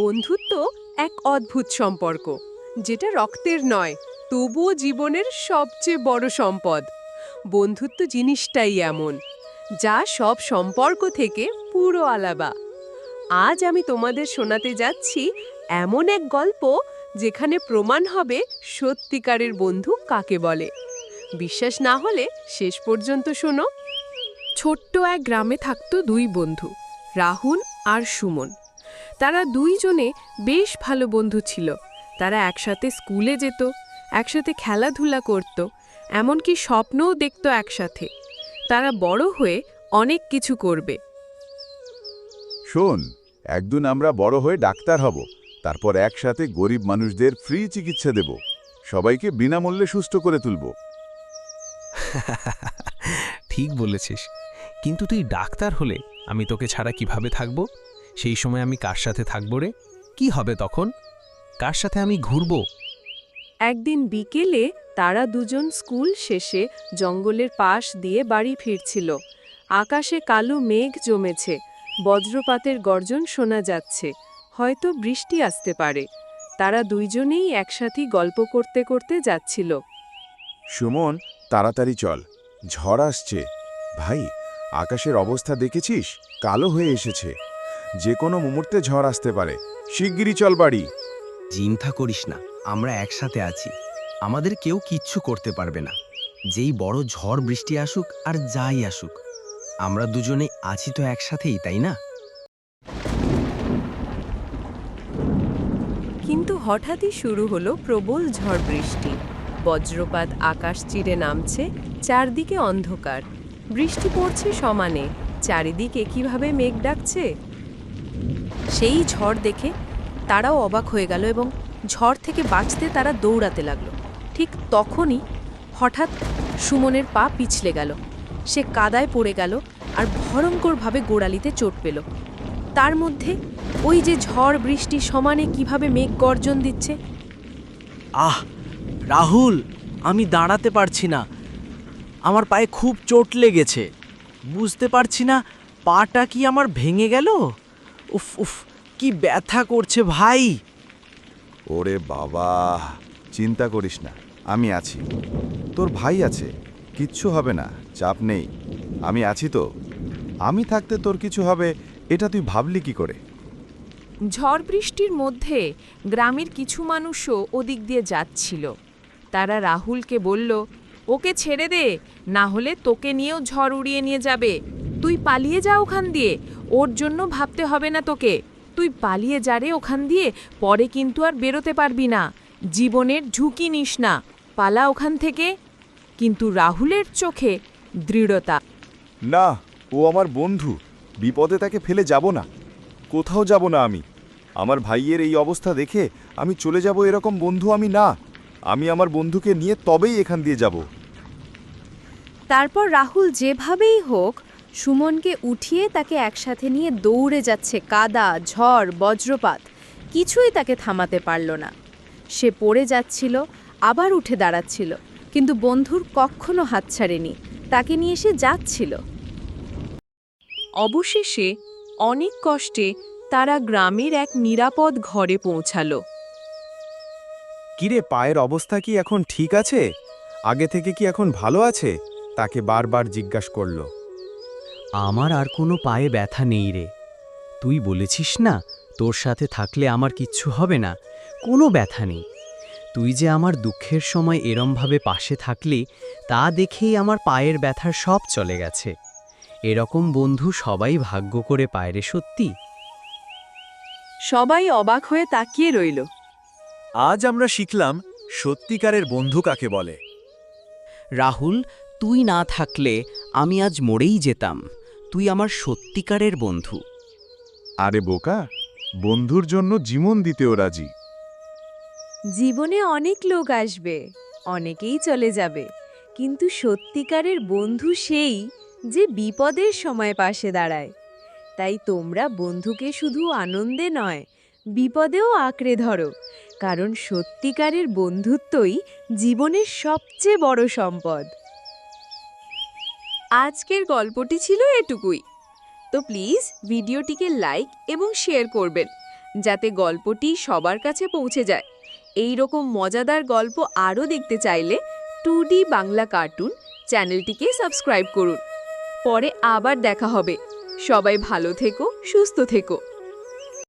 বন্ধুত্ব এক অদ্ভুত সম্পর্ক, যেটা রক্তের নয়, তবুও জীবনের সবচেয়ে বড় সম্পদ। বন্ধুত্ব জিনিসটাই এমন, যা সব সম্পর্ক থেকে পুরো আলাবা আজ আমি তোমাদের শোনাতে যাচ্ছি এমন এক গল্প যেখানে প্রমাণ হবে সত্যিকারের বন্ধু কাকে বলে। বিশ্বাস না হলে শেষ পর্যন্ত শোনো। ছোট্ট এক গ্রামে থাকতো দুই বন্ধু, রাহুল আর সুমন। তারা দুইজনে বেশ ভালো বন্ধু ছিল। তারা একসাথে স্কুলে যেত একসাথে খেলাধুলা করত এমনকি স্বপ্নও দেখত একসাথে। তারা বড় হয়ে অনেক কিছু করবে। শোন একদিন আমরা বড় হয়ে ডাক্তার হব তারপর একসাথে গরিব মানুষদের ফ্রি চিকিৎসা দেব সবাইকে বিনামূল্যে সুস্থ করে তুলব। ঠিক বলেছিস। কিন্তু তুই ডাক্তার হলে আমি তোকে ছাড়া কীভাবে থাকব? সেই সময় আমি কার সাথে থাকব রে? কি হবে তখন? কার সাথে আমি ঘুরব? একদিন বিকেলে তারা দুজন স্কুল শেষে জঙ্গলের পাশ দিয়ে বাড়ি ফিরছিল। আকাশে কালো মেঘ জমেছে বজ্রপাতের গর্জন শোনা যাচ্ছে হয়তো বৃষ্টি আসতে পারে। তারা দুইজনেই একসাথে গল্প করতে করতে যাচ্ছিল। সুমন তাড়াতাড়ি চল ঝড় আসছে। ভাই আকাশের অবস্থা দেখেছিস? কালো হয়ে এসেছে। যে কোনো মুহূর্তে ঝড় আসতে পারে। শিগগিরই চল বাড়ি। চিন্তা করিস না আমরা একসাথে আছি। আমাদের কেউ কিচ্ছু করতে পারবে না। যেই বড় ঝড় বৃষ্টি আসুক আর যাই আসুক আমরা দুজনে আছি তো একসাথেই তাই না? কিন্তু হঠাৎই শুরু হলো প্রবল ঝড় বৃষ্টি। বজ্রপাত আকাশ চিরে নামছে চারদিকে অন্ধকার। বৃষ্টি পড়ছে সমানে চারিদিকে কীভাবে মেঘ ডাকছে? সেই ঝড় দেখে তারাও অবাক হয়ে গেল এবং ঝড় থেকে বাঁচতে তারা দৌড়াতে লাগল। ঠিক তখনই হঠাৎ সুমনের পা পিছলে গেল। সে কাদায় পড়ে গেল আর ভয়ঙ্করভাবে গোড়ালিতে চোট পেল। তার মধ্যে ওই যে ঝড় বৃষ্টি সমানে কীভাবে মেঘ গর্জন দিচ্ছে? আহ, রাহুল, আমি দাঁড়াতে পারছি না। আমার পায়ে খুব চোট লেগেছে। বুঝতে পারছি না, পাটা কি আমার ভেঙে গেল? উফ উফ কি ব্যথা করছে ভাই। ওরে বাবা চিন্তা করিস না আমি আছি। তোর ভাই আছে কিচ্ছু হবে না চাপ নেই। আমি আছি তো। আমি থাকতে তোর কিছু হবে এটা তুই ভাবলি কি করে? ঝড় বৃষ্টির মধ্যে গ্রামের কিছু মানুষও ওদিক দিয়ে যাচ্ছিল। তারা রাহুলকে বলল ওকে ছেড়ে দে না হলে তোকে নিয়েও ঝড় উড়িয়ে নিয়ে যাবে। তুই পালিয়ে যা ওখান দিয়ে। ওর জন্য ভাবতে হবে না তোকে। তুই পালিয়ে যা রে ওখান দিয়ে পরে কিন্তু আর বেরোতে পারবি না। জীবনের ঝুঁকি নিস না। পালা ওখান থেকে। কিন্তু রাহুলের চোখে দৃঢ়তা। না ও আমার বন্ধু। বিপদে তাকে ফেলে যাব না। কোথাও যাব না আমি। আমার ভাইয়ের এই অবস্থা দেখে আমি চলে যাব এরকম বন্ধু আমি না। আমি আমার বন্ধুকে নিয়ে তবেই এখান দিয়ে যাব। তারপর রাহুল যেভাবেই হোক সুমনকে উঠিয়ে তাকে একসাথে নিয়ে দৌড়ে যাচ্ছে কাদা, ঝড়, বজ্রপাত। কিছুই তাকে থামাতে পারল না। সে পড়ে যাচ্ছিল, আবার উঠে দাঁড়াচ্ছিল, কিন্তু বন্ধুর কখনো হাত ছাড়েনি। তাকে নিয়ে সে যাচ্ছিল। অবশেষে অনেক কষ্টে তারা গ্রামের এক নিরাপদ ঘরে পৌঁছালো। কিরে, পায়ের অবস্থা কি এখন ঠিক আছে? আগে থেকে কি এখন ভালো আছে? তাকে বারবার জিজ্ঞাসা করল। আমার আর কোনো পায়ে ব্যথা নেই রে। তুই বলেছিস না তোর সাথে থাকলে আমার কিচ্ছু হবে না। কোনো ব্যথা নেই। তুই যে আমার দুঃখের সময় এরমভাবে পাশে থাকলি তা দেখেই আমার পায়ের ব্যথার সব চলে গেছে। এরকম বন্ধু সবাই ভাগ্য করে পায় রে সত্যি। সবাই অবাক হয়ে তাকিয়ে রইল। আজ আমরা শিখলাম সত্যিকারের বন্ধু কাকে বলে। রাহুল তুই না থাকলে আমি আজ মরেই যেতাম। তুই আমার সত্যিকারের বন্ধু। আরে বোকা বন্ধুর জন্য জীবন দিতেও রাজি। জীবনে অনেক লোক আসবে অনেকেই চলে যাবে। কিন্তু সত্যিকারের বন্ধু সেই যে বিপদের সময় পাশে দাঁড়ায়। তাই তোমরা বন্ধুকে শুধু আনন্দে নয় বিপদেও আঁকড়ে ধরো। কারণ সত্যিকারের বন্ধুত্বই জীবনের সবচেয়ে বড় সম্পদ। আজকের গল্পটি ছিল এটুকুই। তো প্লিজ ভিডিওটিকে লাইক এবং শেয়ার করবেন, যাতে গল্পটি সবার কাছে পৌঁছে যায়। এই রকম মজাদার গল্প আরও দেখতে চাইলে টু বাংলা কার্টুন চ্যানেলটিকে সাবস্ক্রাইব করুন। পরে আবার দেখা হবে। সবাই ভালো থেকো, সুস্থ থেকো।